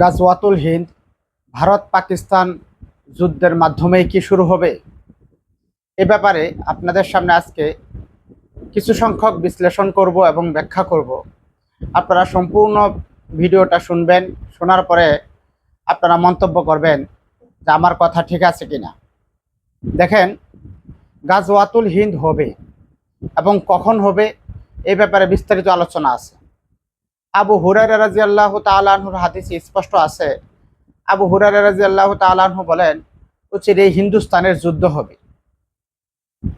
গাজওয়াতুল হিন্দ, ভারত পাকিস্তান যুদ্ধের মাধ্যমেই কি শুরু হবে? এ ব্যাপারে আপনাদের সামনে আজকে কিছু সংখ্যক বিশ্লেষণ করব এবং ব্যাখ্যা করব। আপনারা সম্পূর্ণ ভিডিওটা শুনবেন, শোনার পরে আপনারা মন্তব্য করবেন যে আমার কথা ঠিক আছে কি না দেখেন, গাজওয়াতুল হিন্দ হবে এবং কখন হবে এ ব্যাপারে বিস্তারিত আলোচনা আছে। আবু হুরারা রাজি আল্লাহ তালাহুর হাদিসে স্পষ্ট আছে। আবু হুরারা রাজি আল্লাহ তালাহু বলেন হচ্ছে এই হিন্দুস্তানের যুদ্ধ হবে।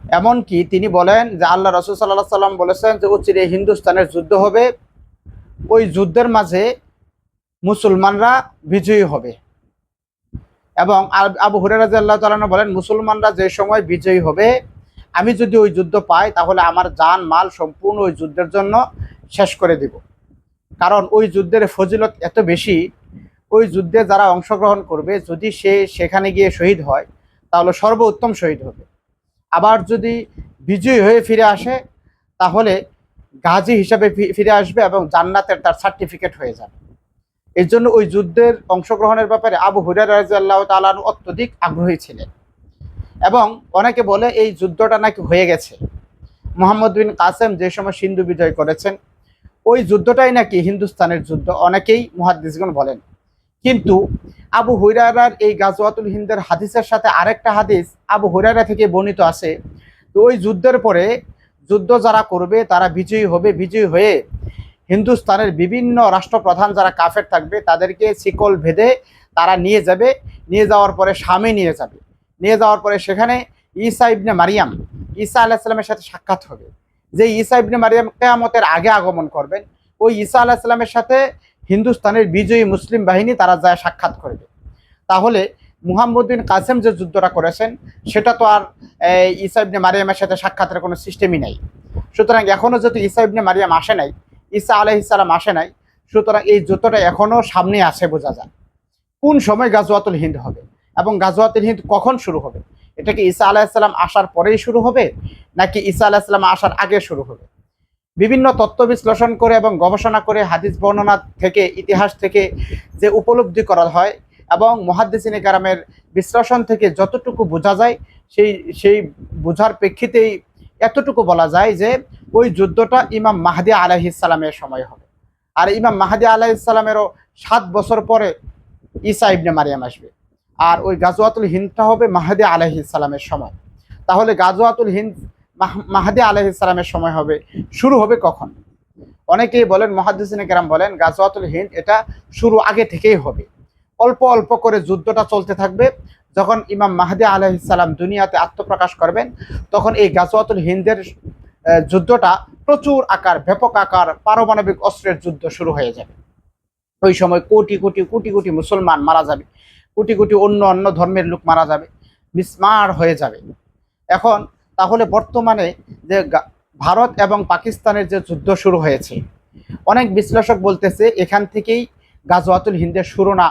এমনকি তিনি বলেন যে, আল্লাহ রসুল সাল্লাহ সাল্লাম বলেছেন যে উচির এই হিন্দুস্তানের যুদ্ধ হবে। ওই যুদ্ধের মাঝে মুসলমানরা বিজয়ী হবে। এবং আব- আবু হুরারা আল্লাহ তালাহ বলেন, মুসলমানরা যে সময় বিজয়ী হবে, আমি যদি ওই যুদ্ধ পাই, তাহলে আমার জান, মাল সম্পূর্ণ ওই যুদ্ধের জন্য শেষ করে দিব। কারণ ওই যুদ্ধের ফজিলত এত বেশি, ওই যুদ্ধে যারা অংশগ্রহণ করবে, যদি সে সেখানে গিয়ে শহীদ হয়, তাহলে সর্বোত্তম শহীদ হবে। আবার যদি বিজয়ী হয়ে ফিরে আসে, তাহলে গাজী হিসাবে ফিরে আসবে এবং জান্নাতের তার সার্টিফিকেট হয়ে যাবে। এই জন্য ওই যুদ্ধের অংশগ্রহণের ব্যাপারে আবু হুরার রাজিয়াল্লাহ তালান অত্যধিক আগ্রহী ছিলেন এবং অনেকে বলে এই যুদ্ধটা নাকি হয়ে গেছে। মোহাম্মদ বিন কাসেম যে সময় সিন্ধু বিজয় করেছেন ওই যুদ্ধটাই নাকি হিন্দুস্তানের যুদ্ধ, অনেকেই মুহাদ্দিসগণ বলেন। কিন্তু আবু হুরারার এই গাজওয়াতুল হিন্দের হাদিসের সাথে আরেকটা হাদিস আবু হুরারা থেকে বর্ণিত আছে। তো ওই যুদ্ধের পরে যুদ্ধ যারা করবে, তারা বিজয়ী হবে, বিজয়ী হয়ে হিন্দুস্তানের বিভিন্ন রাষ্ট্রপ্রধান যারা কাফের থাকবে, তাদেরকে শিকল ভেদে তারা নিয়ে যাবে। নিয়ে যাওয়ার পরে স্বামী নিয়ে যাবে। নিয়ে যাওয়ার পরে সেখানে ঈসা ইবনে মারিয়াম, ঈসা আলাহিসাল্লামের সাথে সাক্ষাৎ হবে। যে ঈসা ইবনে মারিয়াম কেয়ামতের আগে আগমন করবেন, ওই ঈসা আলাহিসাল্লামের সাথে হিন্দুস্তানের বিজয়ী মুসলিম বাহিনী তারা যায় সাক্ষাৎ করবে। তাহলে মুহাম্মদ বিন কাসেম যে যুদ্ধটা করেছেন, সেটা তো আর ঈসা ইবনে মারিয়ামের সাথে সাক্ষাতের কোনো সিস্টেমই নাই। সুতরাং এখনও যদি ঈসা ইবনে মারিয়াম আসে নাই, ঈসা আলাইসাল্লাম আসে নাই, সুতরাং এই যুদ্ধটা এখনও সামনে আসে বোঝা যায়। কোন সময় গাজওয়াতুল হিন্দ হবে এবং গাজওয়াতুল হিন্দ কখন শুরু হবে? এটা কি ঈসা আলাইসাল্লাম আসার পরেই শুরু হবে, নাকি ঈসা আলাইসাল্লাম আসার আগে শুরু হবে? বিভিন্ন তত্ত্ব বিশ্লেষণ করে এবং গবেষণা করে হাদিস বর্ণনা থেকে, ইতিহাস থেকে যে উপলব্ধি করা হয় এবং মহাদ্দিসিনী কারামের বিশ্লেষণ থেকে যতটুকু বোঝা যায়, সেই সেই বোঝার প্রেক্ষিতেই এতটুকু বলা যায় যে ওই যুদ্ধটা ইমাম মাহাদি আলাইহিসালামের সময় হবে। আর ইমাম মাহাদি আলাইহিসালামেরও সাত বছর পরে ঈসা ইবনে মারিয়াম আসবে। আর ওই গাজওয়াতুল হিন্দটা হবে মাহাদি আলাইহিসালামের সময়। তাহলে গাজওয়াতুল হিন্দ মাহ- মাহাদি আলাইহিসালামের সময় হবে, শুরু হবে কখন? অনেকেই বলেন মহাদিসিন কেরাম বলেন, গাজওয়াতুল হিন্দ এটা শুরু আগে থেকেই হবে। অল্প অল্প করে যুদ্ধটা চলতে থাকবে, যখন ইমাম মাহাদি আলাইহিসাল্লাম দুনিয়াতে আত্মপ্রকাশ করবেন, তখন এই গাজওয়াতুল হিন্দের যুদ্ধটা প্রচুর আকার, ব্যাপক আকার, পারমাণবিক অস্ত্রের যুদ্ধ শুরু হয়ে যাবে। ওই সময় কোটি কোটি কোটি কোটি মুসলমান মারা যাবে। কোটি কোটি অন্য অন্য ধর্মের লোক মারা যাবে, বিস্মার হয়ে যাবে। এখন তাহলে বর্তমানে যে ভারত এবং পাকিস্তানের যে যুদ্ধ শুরু হয়েছে, অনেক বিশ্লেষক বলতেছে এখান থেকেই গাজওয়াতুল হিন্দের শুরু না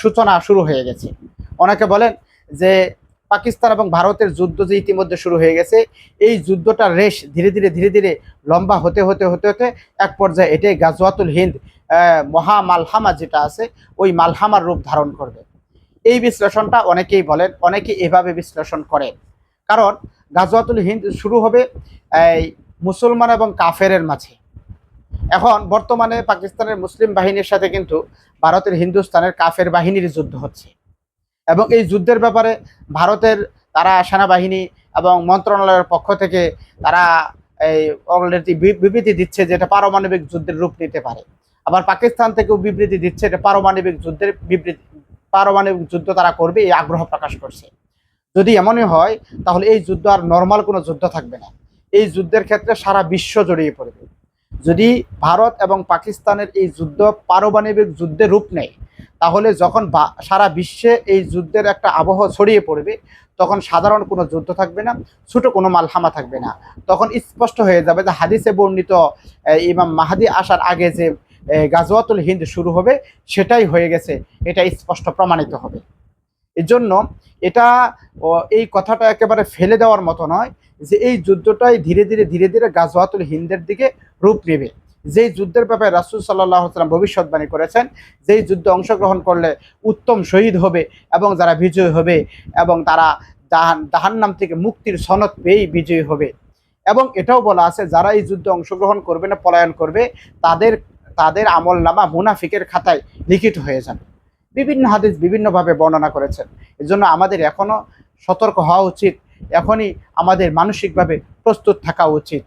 সূচনা শুরু হয়ে গেছে। অনেকে বলেন যে পাকিস্তান এবং ভারতের যুদ্ধ যে ইতিমধ্যে শুরু হয়ে গেছে, এই যুদ্ধটার রেশ ধীরে ধীরে ধীরে ধীরে লম্বা হতে হতে হতে হতে এক পর্যায়ে এটাই গাজওয়াতুল হিন্দ মহা মালহামা যেটা আছে, ওই মালহামার রূপ ধারণ করবে। এই বিশ্লেষণটা অনেকেই বলেন, অনেকে এভাবে বিশ্লেষণ করেন। কারণ গাজওয়াতুল হিন্দ শুরু হবে এই মুসলমান এবং কাফেরের মাঝে। এখন বর্তমানে পাকিস্তানের মুসলিম বাহিনীর সাথে কিন্তু ভারতের হিন্দুস্তানের কাফের বাহিনীর যুদ্ধ হচ্ছে। এবং এই যুদ্ধের ব্যাপারে ভারতের তারা সেনাবাহিনী এবং মন্ত্রণালয়ের পক্ষ থেকে তারা এই অলরেডি বিবৃতি দিচ্ছে যে এটা পারমাণবিক যুদ্ধের রূপ নিতে পারে। আবার পাকিস্তান থেকেও বিবৃতি দিচ্ছে এটা পারমাণবিক যুদ্ধের বিবৃতি। পারমাণবিক যুদ্ধ তারা করবে, এই আগ্রহ প্রকাশ করছে। যদি এমনই হয়, তাহলে এই যুদ্ধ আর নর্মাল কোনো যুদ্ধ থাকবে না। এই যুদ্ধের ক্ষেত্রে সারা বিশ্ব জড়িয়ে পড়বে। যদি ভারত এবং পাকিস্তানের এই যুদ্ধ পারমাণবিক যুদ্ধে রূপ নেয়, তাহলে যখন সারা বিশ্বে এই যুদ্ধের একটা আবহ ছড়িয়ে পড়বে, তখন সাধারণ কোনো যুদ্ধ থাকবে না, ছোট কোনো মালহামা থাকবে না। তখন স্পষ্ট হয়ে যাবে যে হাদিসে বর্ণিত ইমাম মাহাদি আসার আগে যে গাজওয়াতুল হিন্দ শুরু হবে, সেটাই হয়ে গেছে। এটা স্পষ্ট প্রমাণিত হবে। এর জন্য এটা এই কথাটা একেবারে ফেলে দেওয়ার মতো নয় যে এই যুদ্ধটাই ধীরে ধীরে ধীরে ধীরে গাজওয়াতুল হিন্দের দিকে রূপ নেবে। যেই যুদ্ধের ব্যাপারে রাসুল সাল্লাহ সাল্লাম ভবিষ্যৎবাণী করেছেন, যেই যুদ্ধে অংশগ্রহণ করলে উত্তম শহীদ হবে এবং যারা বিজয়ী হবে এবং তারা দাহান জাহান্নাম থেকে মুক্তির সনদ পেয়েই বিজয়ী হবে। এবং এটাও বলা আছে, যারা এই যুদ্ধে অংশগ্রহণ করবে না, পলায়ন করবে, তাদের তাদের আমল নামা মুনাফিকের খাতায় লিখিত হয়ে যাবে। বিভিন্ন হাদিস বিভিন্নভাবে বর্ণনা করেছেন। এজন্য আমাদের এখনও সতর্ক হওয়া উচিত। এখনই আমাদের মানসিকভাবে প্রস্তুত থাকা উচিত।